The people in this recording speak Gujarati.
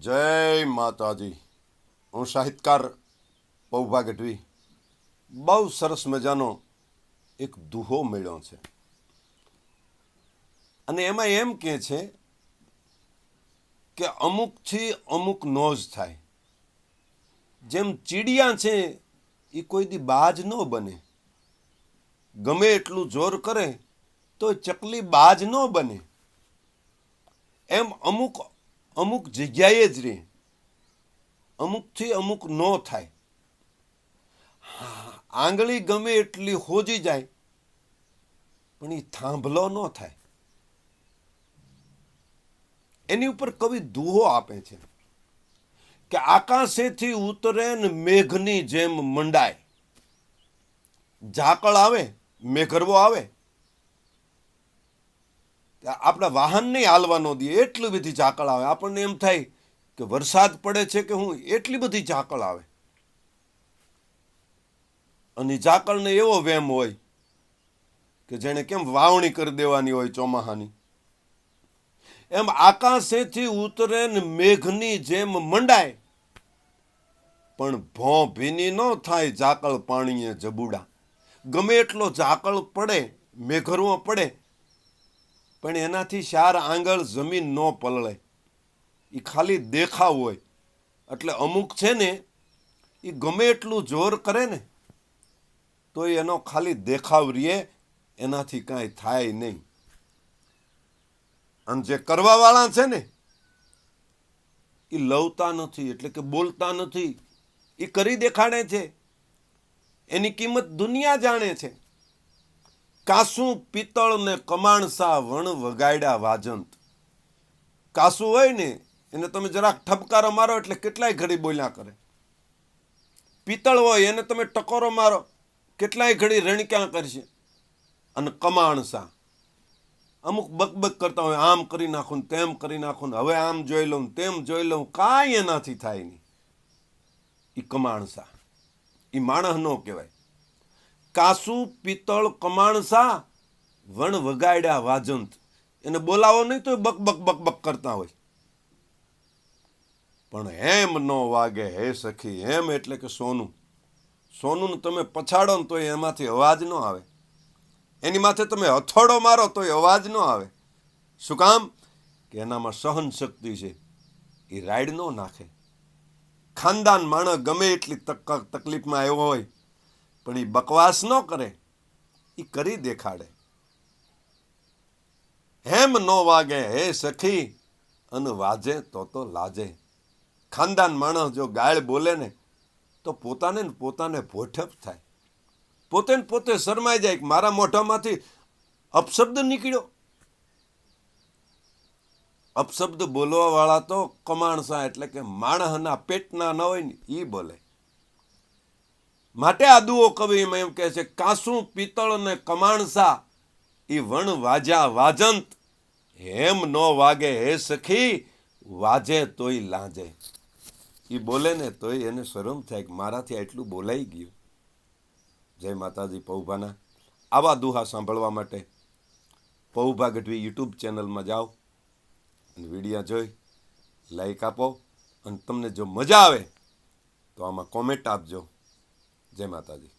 જય માતાજી. હું સાહિત્યકાર પૌભા ગઢવી. બહુ સરસ મજાનો એક દુહો મળ્યો છે. અને એમાં એમ કે છે કે અમુકથી અમુક નો જ થાય. જેમ ચીડિયા છે એ કોઈ દી બાજ ન બને. ગમે એટલું જોર કરે, તો ચકલી બાજ ન બને. એમ અમુક અમુક જગ્યાએ જ રહે અમુકથી અમુક ન થાય. આંગળી ગમે એટલી હોજી જાય, પણ એ થાંભલો ન થાય. એની ઉપર કવિ દુહો આપે છે કે આકાશેથી ઉતરે ને મેઘની જેમ મંડાય. ઝાકળ આવે, મેઘરવો આવે આપણા વાહન હાલવાનો દે એટલી બધી ઝાકળ આવે. આપણને એમ થાય કે વરસાદ પડે છે કે હું, એટલી બધી ઝાકળ આવે. અને ઝાકળને એવો વેમ હોય કે જેને કેમ વાવણી કરી દેવાની હોય ચોમાહાની. એમ આકાશેથી ઉતરે ને મેઘની જેમ મંડાય. પણ ભો ભીની ન થાય ઝાકળ પાણીએ જબુડા. ગમે એટલો ઝાકળ પડે, મેઘરવો પડે પણ એનાથી ચાર આંગળ જમીન ન પલળે. એ ખાલી દેખાવ હોય. એટલે અમુક છે ને એ ગમે એટલું જોર કરે ને, તો એનો ખાલી દેખાવ રીએ, એનાથી કાંઈ થાય નહીં. અને જે કરવાવાળા છે ને એ લવતા નથી, એટલે કે બોલતા નથી. એ કરી દેખાડે છે. એની કિંમત દુનિયા જાણે છે. કાસું, પિત્તળ ને કમાણસા વણ વગાડ્યા વાજંત. કાસું હોય ને, એને તમે જરાક ઠપકારો મારો એટલે કેટલાય ઘડી બોલ્યા કરે. પિત્તળ હોય એને તમે ટકોરો મારો, કેટલાય ઘડી રણક્યા કરશે. અને કમાણસા. અમુક બકબક કરતા હોય, આમ કરી નાખું તેમ કરી નાખું હવે આમ જોઈ લઉં તેમ જોઈ લઉં, કાંઈ એનાથી થાય નહીં. એ કમાણસા. એ માણસ ન કહેવાય. કાસુ, પિત્તળ, કમાણસા, વણ વગાડ્યા વાજંત. એને બોલાવો, નહીં તો બક બક બક બક કરતા હોય. પણ હેમ ન વાગે, હે સખી હેમ એટલે કે સોનું. સોનું તમે પછાડો ને તો એમાંથી અવાજ ન આવે. એની માથે તમે હથોડો મારો તો અવાજ ન આવે. શું કામ? કે એનામાં સહન શક્તિ છે. એ રાઈડ ન નાખે. ખાનદાન માણસ ગમે એટલી તક તકલીફમાં આવ્યો હોય પણ એ બકવાસ ન કરે એ કરી દેખાડે. હેમ ન વાગે, હે સખી, અને વાજે તો તો લાજે. ખાનદાન માણસ જો ગાળ બોલે ને, તો પોતાને ને પોતાને ભોઠપ થાય. પોતે ને પોતે શરમાઈ જાય કે મારા મોઢામાંથી અપશબ્દ નીકળ્યો. અપશબ્દ બોલવા વાળા તો કમાણસા એટલે કે માણસના પેટના ન હોય ને એ બોલે. માટે આદુઓ કવિ એમાં એમ કહે છે, કાસું, પિત્તળ ને કમાણસા એ વણ વાજા વાજંત. હેમ નો વાગે હે સખી, વાજે તોય લાંજે. એ બોલે ને તોય એને શરમ થાય કે મારાથી આટલું બોલાઈ ગયું. જય માતાજી પૌભાના આવા દુહા સાંભળવા માટે પૌભા ગઢવી યુટ્યુબ ચેનલમાં જાઓ અને વિડીયા જોઈ, લાઈક આપો અને તમને જો મજા આવે તો આમાં કોમેન્ટ આપજો. જય માતાજી.